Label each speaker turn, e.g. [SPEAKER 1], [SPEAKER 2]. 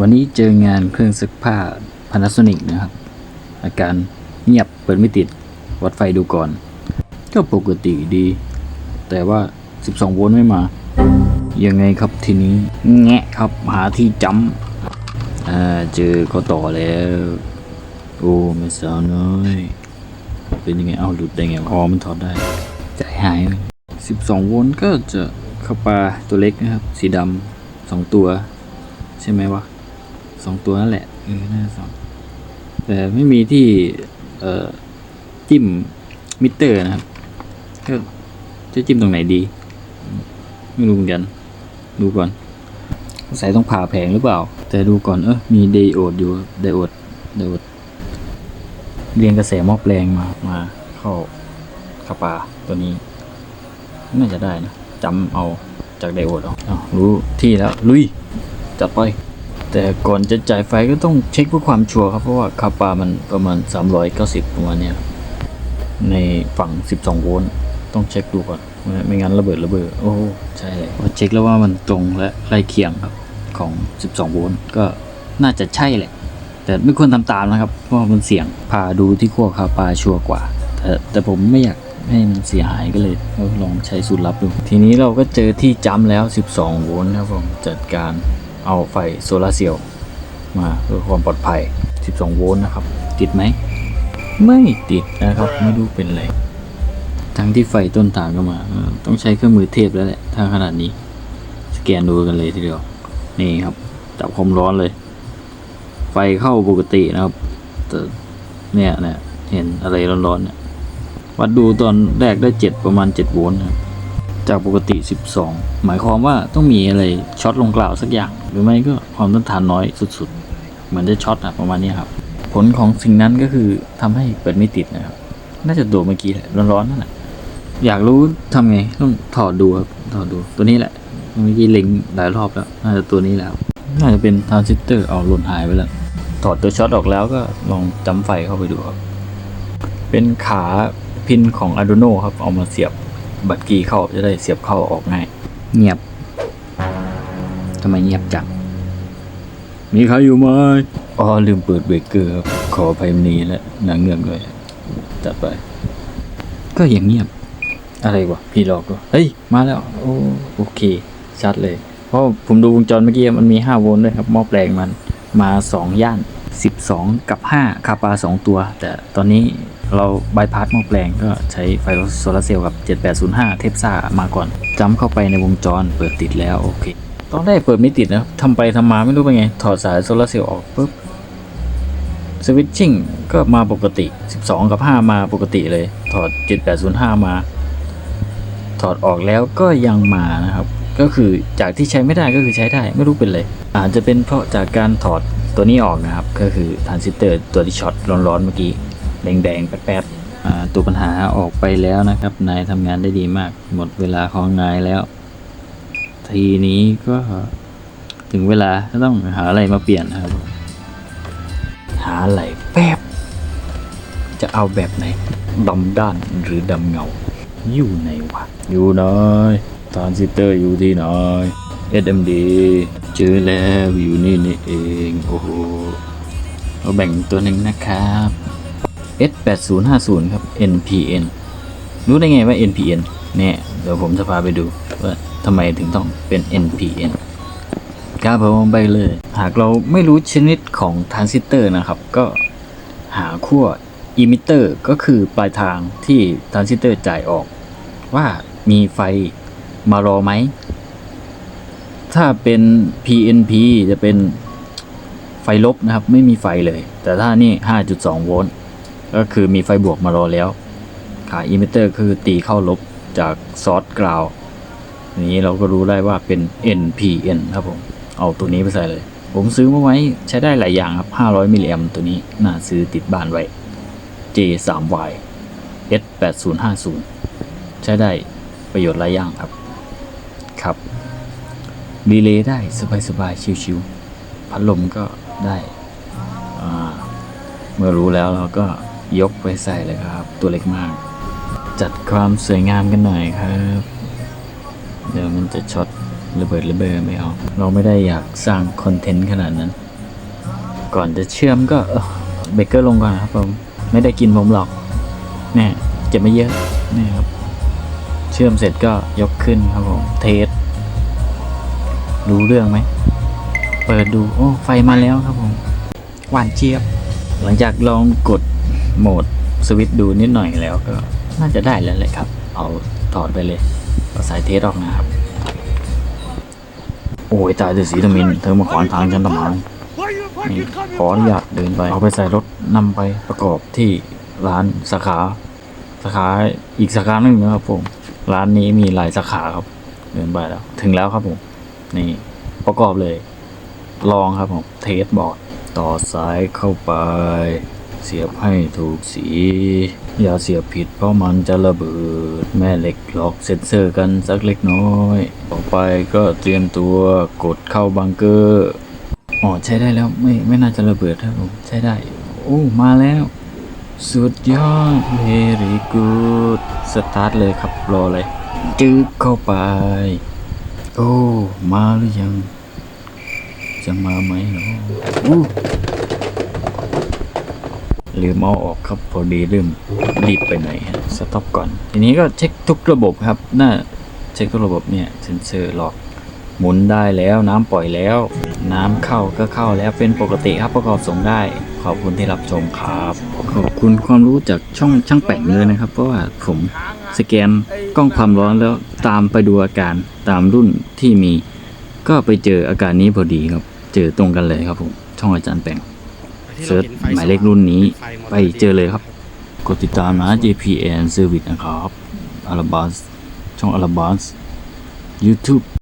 [SPEAKER 1] วันนี้เจองานเครื่องซักผ้า Panasonic นะครับ อาการเงียบเปิดไม่ติด วัดไฟดูก่อน ก็ปกติดี แต่ว่า 12 โวลต์ไม่มา ยังไงครับทีนี้ แงะครับหาที่จำอ่าเจอเขาต่อแล้ว โอ้ไม่สาวน้อย เป็นยังไง เอาหลุดได้ไงอ๋อมันถอดได้ ใจหายเลย12 โวลต์ก็จะเข้าปลาตัวเล็กนะครับ สีดำสองตัว ใช่ไหมวะ สองตัวนั่นแหละเออน่าจะสองแต่ไม่มีที่เอ่อจิ้มมิเตอร์นะครับก็จะจิ้มตรงไหนดี ไม่รู้เหมือนกัน ดูก่อนใส่ต้องผ่าแผงหรือเปล่า แต่ดูก่อนเออมีไดโอดอยู่ไดโอดไดโอดเรียงกระแสหม้อแปลงมามาเข้าเข้าปลาตัวนี้ น่าจะได้นะจำเอาจากไดโอดเอาเอารู้ที่แล้ว ลุย จัดไป แต่ก่อนจะจ่ายไฟก็ต้องเช็คเพื่อความชัวร์ครับ เพราะว่าคาปามันประมาณ 390ประมาณเนี้ยครับในฝั่ง 12 โวลต์ต้องเช็คดูก่อน ไม่ไม่งั้นระเบิดระเบิด โอ้ใช่เลยพอเช็คแล้วว่ามันตรงและใกล้เคียงครับของ 12 โวลต์ก็น่าจะใช่แหละ แต่ไม่ควรทำตามนะครับ เพราะว่ามันเสี่ยงพาดูที่ขั้วคาปาชัวร์กว่า แต่แต่ผมไม่อยากให้มันเสียหายก็เลยลองใช้สูตรลับดู ทีนี้เราก็เจอที่จัมป์แล้ว 12 โวลต์ครับผมจัดการ เอาไฟโซลาเซลล์มาเพื่อความปลอดภัย 12 โวลต์นะครับ ติดไหม ไม่ติดนะครับ ไม่รู้เป็นไร ทั้งที่ไฟต้นทางก็มา ต้องใช้เครื่องมือเทพแล้วแหละ ถ้าขนาดนี้ สแกนดูกันเลยทีเดียว นี่ครับ จับความร้อนเลย ไฟเข้าปกตินะครับแต่เนี่ยเนี่ยเห็นอะไรร้อนๆเนี่ย วัดดูตอนแรกได้7ประมาณ7โวลต์นะครับ จากปกติ 12 หมายความว่าต้องมีอะไรช็อตลงกล่าวสักอย่าง หรือไม่ก็ความต้านทานน้อยสุดๆ เหมือนจะช็อตอะประมาณนี้ครับ ผลของสิ่งนั้นก็คือทำให้เปิดไม่ติดนะครับ น่าจะตัวเมื่อกี้แหละร้อนๆนั่นแหละอยากรู้ทำไงต้องถอดดูครับถอดดูตัวนี้แหละเมื่อกี้เล็งหลายรอบแล้วน่าจะตัวนี้แล้ว น่าจะเป็นทรานซิสเตอร์เอาหล่นหายไปแล้วถอดตัวช็อตออกแล้วก็ลองจำไฟเข้าไปดูครับ เป็นขาพินของ Arduino ครับ เอามาเสียบ บัตรกีเข้าจะได้เสียบเข้าออกง่าย เงียบทำไมเงียบจังมีใครอยู่ไหมอ๋อลืมเปิดเบรกเกอร์ครับขออภัยมณีและหนังเงือกเลยจัดไป ก็อย่างเงียบ อะไรวะพี่หลอกก็เฮ้ย มาแล้ว โอ้โอเค ชัดเลย เพราะผมดูวงจรเมื่อกี้มันมี 5 โวลต์ด้วยครับหม้อแปลงมันมา 2 ย่าน 12 กับ 5 คาปา 2 ตัว แต่ตอนนี้เราบายพาสหม้อแปลงก็ใช้ไฟโซลาร์เซลล์กับ 7805 เทปซ่ามาก่อนจำเข้าไปในวงจรเปิดติดแล้ว โอเค ตอนแรกเปิดไม่ติดนะทำไปทำมาไม่รู้เป็นไง ถอดสายโซลาร์เซลล์ออกปุ๊บสวิตชิ่งก็มาปกติ 12 กับ 5 มาปกติเลย ถอด 7805 มา ถอดออกแล้วก็ยังมานะครับ ก็คือจากที่ใช้ไม่ได้ก็คือใช้ได้ไม่รู้เป็นเลย อาจจะเป็นเพราะจากการถอด ตัวนี้ออกนะครับก็คือทรานซิสเตอร์ตัวที่ช็อตร้อนๆเมื่อกี้แดงๆแป๊ดๆอ่าตัวปัญหาออกไปแล้วนะครับ นายทำงานได้ดีมาก หมดเวลาของนายแล้ว ทีนี้ก็ถึงเวลาก็ต้องหาอะไรมาเปลี่ยนนะครับ หาอะไรแป๊บ จะเอาแบบไหนดำด้านหรือดำเงา อยู่ไหนวะอยู่ไหนทรานซิสเตอร์อยู่ที่ไหน SMD เจอแล้วอยู่นี่นี่เอง โอ้โหเราแบ่งตัวหนึ่งนะครับ S8050 ครับ NPN รู้ได้ไงว่า NPN เนี่ยเดี๋ยวผมจะพาไปดูว่าทำไมถึงต้องเป็น NPN ครับผมไปเลย หากเราไม่รู้ชนิดของทรานซิสเตอร์นะครับ ก็หาขั้วอิมิเตอร์ก็คือปลายทางที่ทรานซิสเตอร์จ่ายออก ว่ามีไฟมารอไหม ถ้าเป็น PNP จะเป็นไฟลบนะครับ ไม่มีไฟเลย แต่ถ้านี่ 5.2 โวลต์ก็คือมีไฟบวกมารอแล้วขาอิมิเตอร์คือตีเข้าลบจากซอสกราวนี้เราก็รู้ได้ว่าเป็น NPN ครับผม เอาตัวนี้ไปใส่เลย ผมซื้อมาไว้ใช้ได้หลายอย่างครับ 500 มิลลิแอมตัวนี้ น่าซื้อติดบ้านไว้ J3Y S8050 ใช้ได้ประโยชน์หลายอย่างครับ ครับ ดีเลย์ได้สบายๆ ชิวๆ พัดลมก็ได้เมื่อรู้แล้วเราก็ยกไปใส่เลยครับ ตัวเล็กมาก จัดความสวยงามกันหน่อยครับ เดี๋ยวมันจะช็อตระเบิดระเบิดไม่เอาเราไม่ได้อยากสร้างคอนเทนต์ขนาดนั้น ก่อนจะเชื่อมก็เบเกอร์ลงก่อนนะครับผมไม่ได้กินผมหรอกแน่เจ็บไม่เยอะนี่ครับ เชื่อมเสร็จก็ยกขึ้นครับผมเทส รู้เรื่องไหม เปิดดู โอ้ ไฟมาแล้วครับผม หวานเจี๊ยบ หลังจากลองกดโหมดสวิตช์ดูนิดหน่อยแล้วก็น่าจะได้แล้วแหละครับ เอาถอดไปเลยเอาสายเทสออกนะครับ โอ้ยตายเดือสีตมิน เธอมาขวางทางฉันทำไมนี่ขออนุญาตเดินไป เอาไปใส่รถนำไปประกอบที่ร้านสาขาสาขาอีกสาขาหนึ่งนะครับผม ร้านนี้มีหลายสาขาครับ เดินไปแล้ว ถึงแล้วครับผม นี่ประกอบเลย ลองครับผม เทสบอร์ด ต่อสายเข้าไป เสียบให้ถูกสี อย่าเสียบผิดเพราะมันจะระเบิด แม่เหล็กล็อกเซ็นเซอร์กันสักเล็กน้อย ต่อไปก็เตรียมตัวกดเข้าบังเกอร์อ๋อใช้ได้แล้วไม่ไม่น่าจะระเบิดครับผมใช้ได้ โอ้มาแล้ว สุดยอด very good สตาร์ทเลยครับรอเลยจึ๊กเข้าไป โอ้ มาหรือยัง จะมาไหมเนาะลืมเอาออกครับพอดีลืมรีบไปไหนฮะสต็อปก่อน ทีนี้ก็เช็คทุกระบบครับน่าเช็คทุกระบบเนี่ยเซนเซอร์หลอกหมุนได้แล้วน้ำปล่อยแล้ว น้ำเข้าก็เข้าแล้วเป็นปกติครับประกอบส่งได้ ขอบคุณที่รับชมครับ ขอบคุณความรู้จากช่องช่างแป่งเลยนะครับ เพราะว่าผม สแกนกล้องความร้อนแล้วตามไปดูอาการตามรุ่นที่มี ก็ไปเจออาการนี้พอดีครับ เจอตรงกันเลยครับผมช่องอาจารย์แปงเซิร์ชหมายเลขรุ่นนี้ไปเจอเลยครับ กดติดตามนะ JPN Service นะครับ a l a b a s ช่อง a l a b a s YouTube